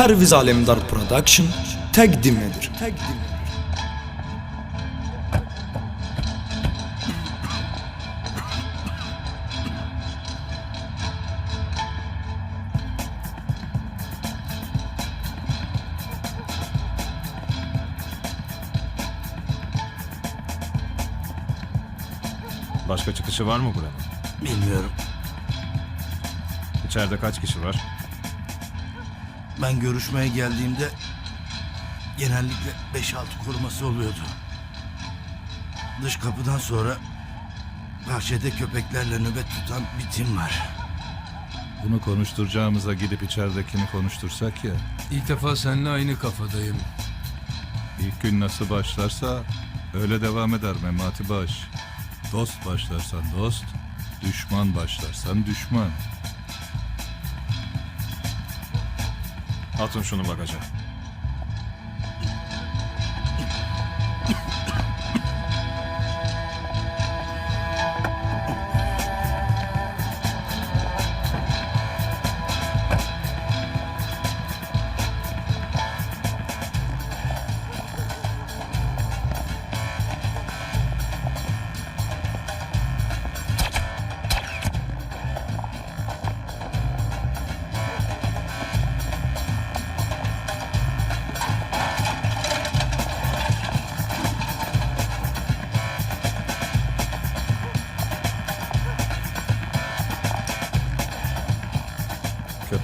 Perviz Alemdar Production təqdim edir. Təqdim edir. Başka çıkışı var mı buranın? Bilmiyorum. İçeride kaç kişi var? Ben görüşmeye geldiğimde genellikle 5-6 koruması oluyordu. Dış kapıdan sonra bahçede köpeklerle nöbet tutan bir tim var. Bunu konuşturacağımıza gidip içeridekini konuştursak ya. İlk defa seninle aynı kafadayım. İlk gün nasıl başlarsa öyle devam eder Memati Baş. Dost başlarsan dost, düşman başlarsan düşman. Atın şunu bagaja.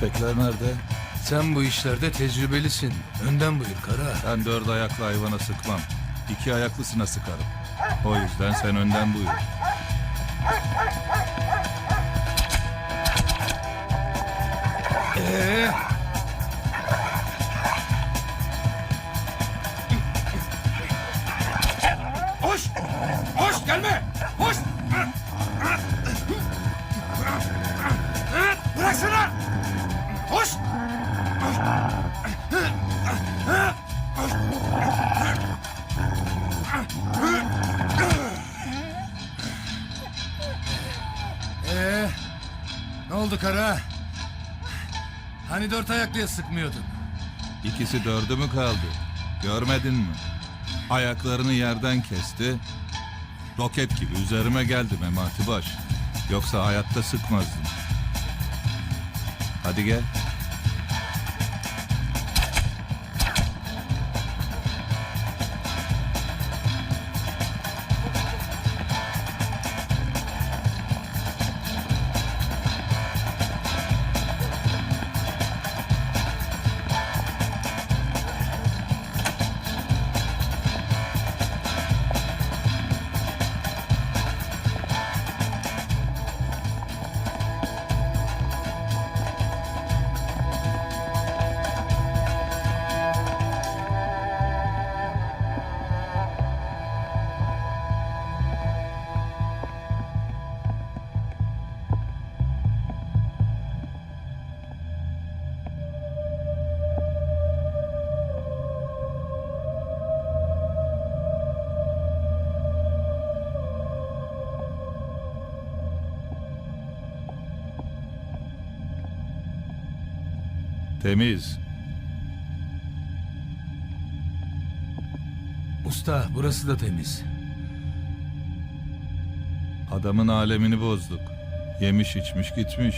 Köpekler nerede? Sen bu işlerde tecrübelisin. Önden buyur kara. Ben dört ayaklı hayvana sıkmam. İki ayaklısına sıkarım. O yüzden sen önden buyur. Ee? Oldu kara? Hani dört ayaklıya sıkmıyordun? İkisi dördü mü kaldı? Görmedin mi? Ayaklarını yerden kesti. Roket gibi üzerime geldi Memati Baş. Yoksa hayatta sıkmazdım. Hadi gel. Temiz. Usta burası da temiz. Adamın alemini bozduk. Yemiş içmiş gitmiş.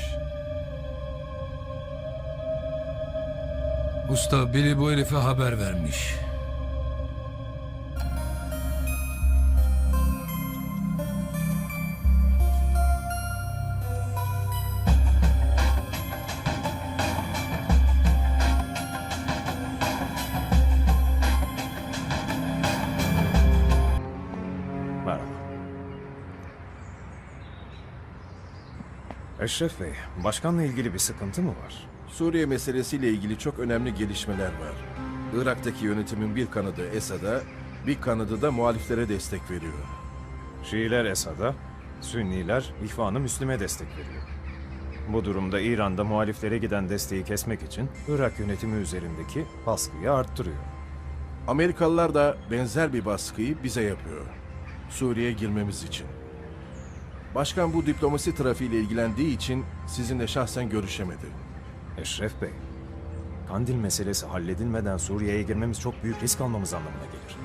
Usta biri bu herife haber vermiş. Eşref Bey, başkanla ilgili bir sıkıntı mı var? Suriye meselesiyle ilgili çok önemli gelişmeler var. Irak'taki yönetimin bir kanadı Esad'a, bir kanadı da muhaliflere destek veriyor. Şiiler Esad'a, Sünniler İhvan-ı Müslim'e destek veriyor. Bu durumda İran'da muhaliflere giden desteği kesmek için Irak yönetimi üzerindeki baskıyı arttırıyor. Amerikalılar da benzer bir baskıyı bize yapıyor. Suriye'ye girmemiz için. Başkan bu diplomasi trafiğiyle ilgilendiği için sizinle şahsen görüşemedi. Eşref Bey, Kandil meselesi halledilmeden Suriye'ye girmemiz çok büyük risk almamız anlamına gelir.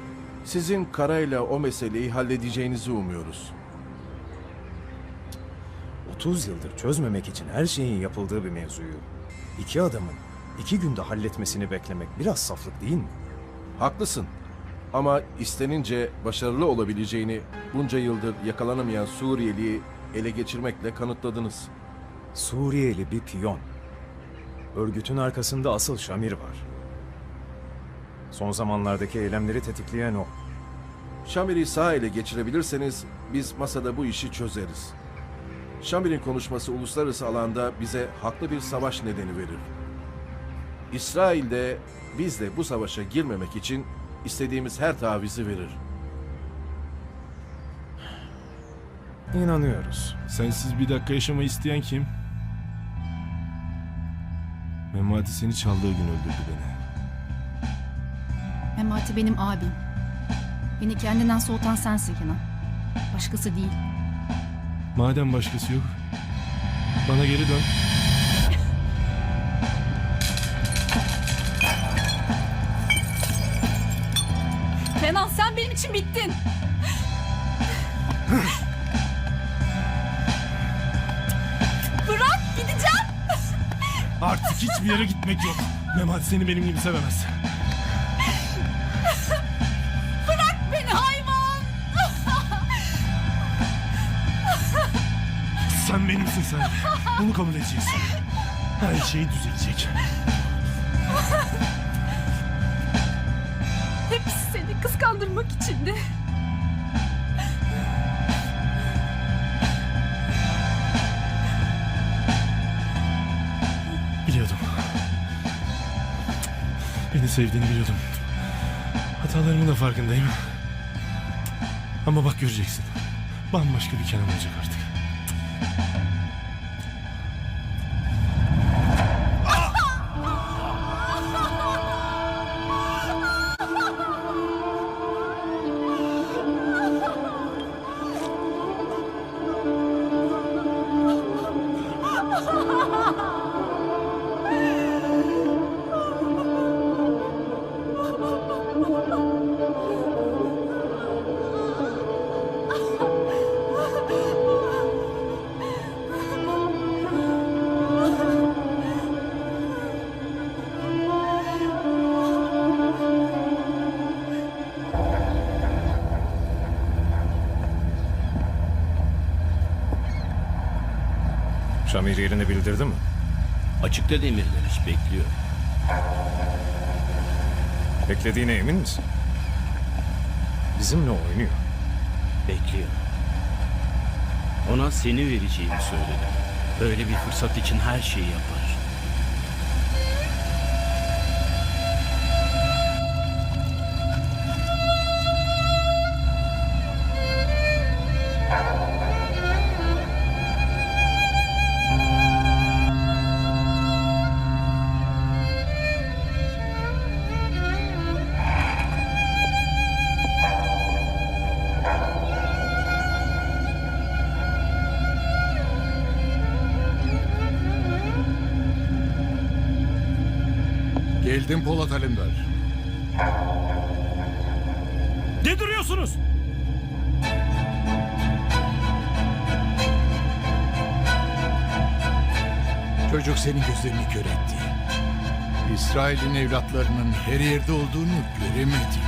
Sizin karayla o meseleyi halledeceğinizi umuyoruz. 30 yıldır çözmemek için her şeyin yapıldığı bir mevzuyu iki adamın iki günde halletmesini beklemek biraz saflık değil mi? Haklısın. Ama istenince başarılı olabileceğini bunca yıldır yakalanamayan Suriyeli'yi ele geçirmekle kanıtladınız. Suriyeli bir piyon. Örgütün arkasında asıl Şamir var. Son zamanlardaki eylemleri tetikleyen o. Şamir'i sağ ele geçirebilirseniz biz masada bu işi çözeriz. Şamir'in konuşması uluslararası alanda bize haklı bir savaş nedeni verir. İsrail de biz de bu savaşa girmemek için istediğimiz her tavizi verir. İnanıyoruz. Sensiz bir dakika yaşamayı isteyen kim? Memati seni çaldığı gün öldürdü beni. Memati benim abim. Beni kendinden soğutan sensin Kenan. Başkası değil. Madem başkası yok, bana geri dön. Sen benim için bittin. Bırak gideceğim. Artık hiçbir yere gitmek yok. Memati seni benim gibi sevemez. Beni hayvan. Sen benimsin sen. Bunu kabul edeceksin. Her şey düzelecek. Kıskandırmak içindi. Biliyordum. Beni sevdiğini biliyordum. Hatalarımın da farkındayım. Ama bak göreceksin. Bambaşka bir Kenan olacak artık. Şamir yerini bildirdi mi? Açıkta demirler iş bekliyor. Beklediğine emin misin? Bizimle oynuyor. Bekliyor. Ona seni vereceğimi söyledim. Böyle bir fırsat için her şeyi yapar. Geldim Polat Alemdar. Ne duruyorsunuz? Çocuk senin gözlerini kör etti. İsrail'in evlatlarının her yerde olduğunu göremedi.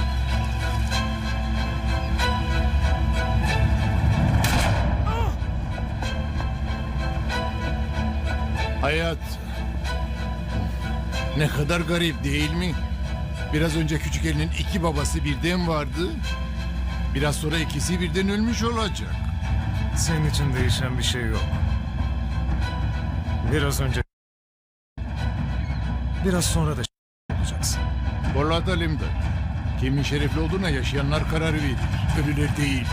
Hayat ne kadar garip değil mi? Biraz önce küçük elinin iki babası birden vardı. Biraz sonra ikisi birden ölmüş olacak. Senin için değişen bir şey yok. Biraz önce... Biraz sonra da olacaksın. Polat Alemdar. Kimin şerefli olduğuna yaşayanlar karar verir. Ölüler değil.